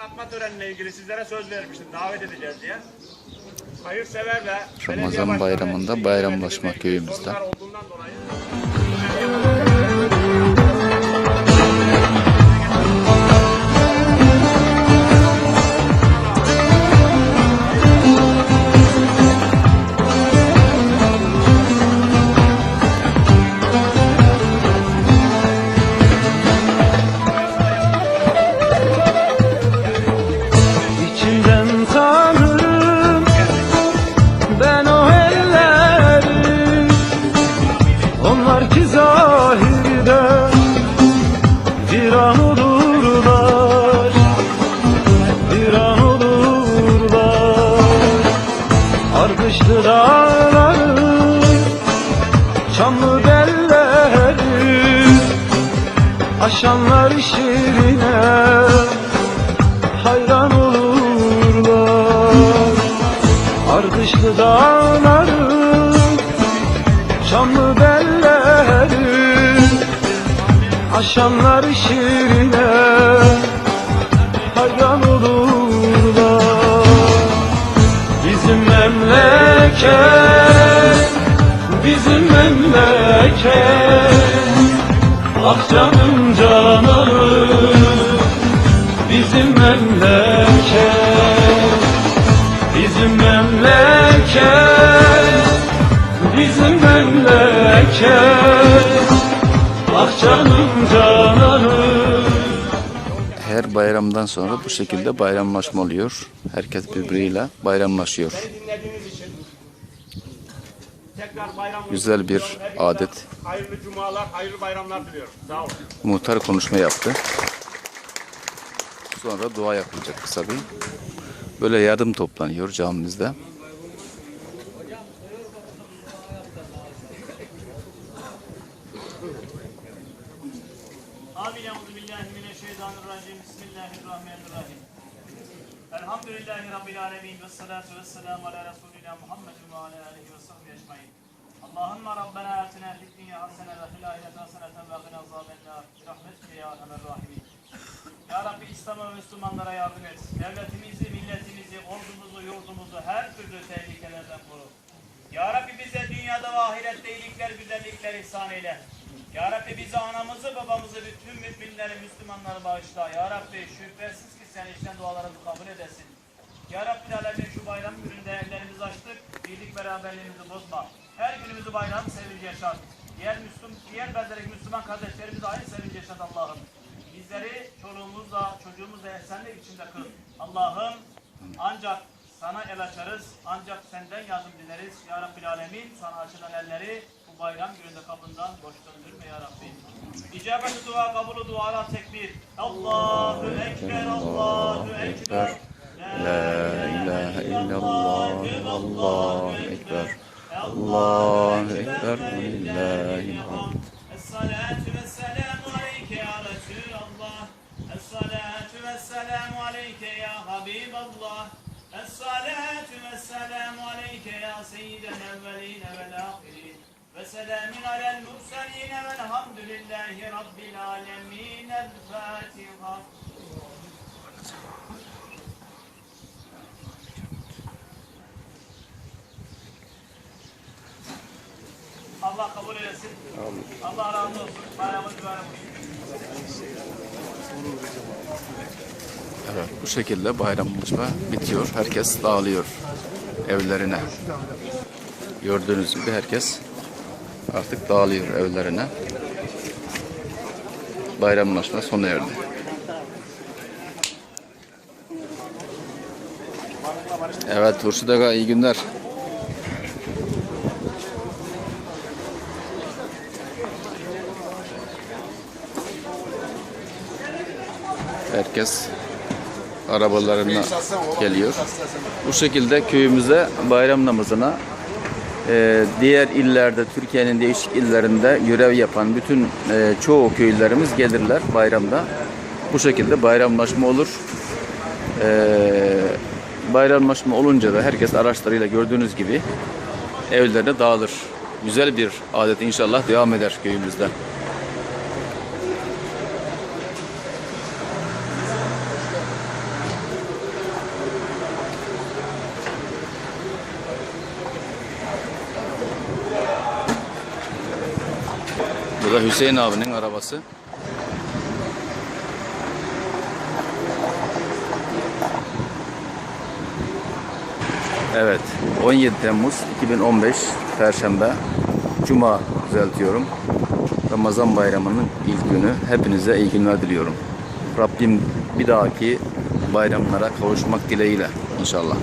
Atma törenine ilgili sizlere söz vermiştim. Davet edeceğiz diye. Hayırsever ve belediye Ramazan bayramında bayramlaşma köyümüzde. Onlar ki zahirde bir an olurlar Bir an olurlar. Ardışlı dağları Çamlı belleri Aşanlar şirine hayran olurlar. Ardışlı dağları Aşanlar şirine hayran olurlar. Bizim memleket Bizim memleket. Ah canım canım bizim memleket. Bizim memleket Bizim memleket canım canım Her bayramdan sonra bu şekilde bayramlaşma oluyor. Herkes birbiriyle bayramlaşıyor. beni dinlediğiniz için tekrar bayram Güzel bir adet. Hayırlı cumalar, hayırlı bayramlar diliyorum. Sağ olun. Muhtar konuşma yaptı. Sonra dua yapılacak kısa bir. Böyle yardım toplanıyor camimizde. Mineşşeytanirracim. Bismillahirrahmanirrahim. Elhamdülillahi rabbil alamin ve salatu vesselamu ala resulina Muhammedin ve ala alihi ve sahbihi ecmaîn. Allahümme Rabbena atina fid hasene ve fil ahireti haseneten ve qina azabennar. Bir rahmetike ya erhamer rahimin. Ya Rabbi İslam'a ve Müslümanlara yardım et. Devletimizi, milletimizi, ordumuzu, yurdumuzu her türlü tehlikelerden koru. Ya Rabbi bize dünyada ve ahirette iyilikler, güzellikler ihsan eyle. Ya Rabbi bize anamızı, babamızı, bütün müminleri, Müslümanları bağışla. Ya Rabbi şüphesiz ki sen işten dualarımızı kabul edesin. Ya Rabbi Alemin şu bayram gününde ellerimizi açtık. Birlik beraberliğimizi bozma. Her günümüzü bayram sevinci yaşat. Diğer Müslüm, diğer belderdeki Müslüman kardeşlerimize aynı sevinci yaşat Allah'ım. Bizleri çoluğumuzla, çocuğumuzla esenlik içinde kıl. Allah'ım ancak sana el açarız ancak senden yardım dileriz. Ya Rabbil Alemin sana açılan elleri bu bayram gününde kapından boş döndürme Ya Rabbi. İcabet dua kabulü dualar tekbir. Allahu Ekber, Allahu Ekber. La ilahe illallah, Allahu Ekber. Allahu Ekber, lillahi hamd. Es-salatu ve selamu aleyke ya Resulallah. Es-salatu الصلاة والسلام عليك يا سيد الأولين والآخرين وسلام على المرسلين والحمد لله رب العالمين الفاتحة Allah kabul eylesin. Allah razı olsun. Bayramın mübarek olsun. Evet, bu şekilde bayramlaşma bitiyor. Herkes dağılıyor evlerine. Gördüğünüz gibi herkes artık dağılıyor evlerine. Bayramlaşma sona erdi. Evet Turşu'da iyi günler. Herkes arabalarına geliyor. Bu şekilde köyümüze bayram namazına e, diğer illerde Türkiye'nin değişik illerinde görev yapan bütün e, çoğu köylerimiz gelirler bayramda. Bu şekilde bayramlaşma olur. E, bayramlaşma olunca da herkes araçlarıyla gördüğünüz gibi evlerine dağılır. Güzel bir adet inşallah devam eder köyümüzde. Bu da Hüseyin abinin arabası. Evet, 17 Temmuz 2015 Perşembe Cuma düzeltiyorum. Ramazan bayramının ilk günü. Hepinize iyi günler diliyorum. Rabbim bir dahaki bayramlara kavuşmak dileğiyle inşallah.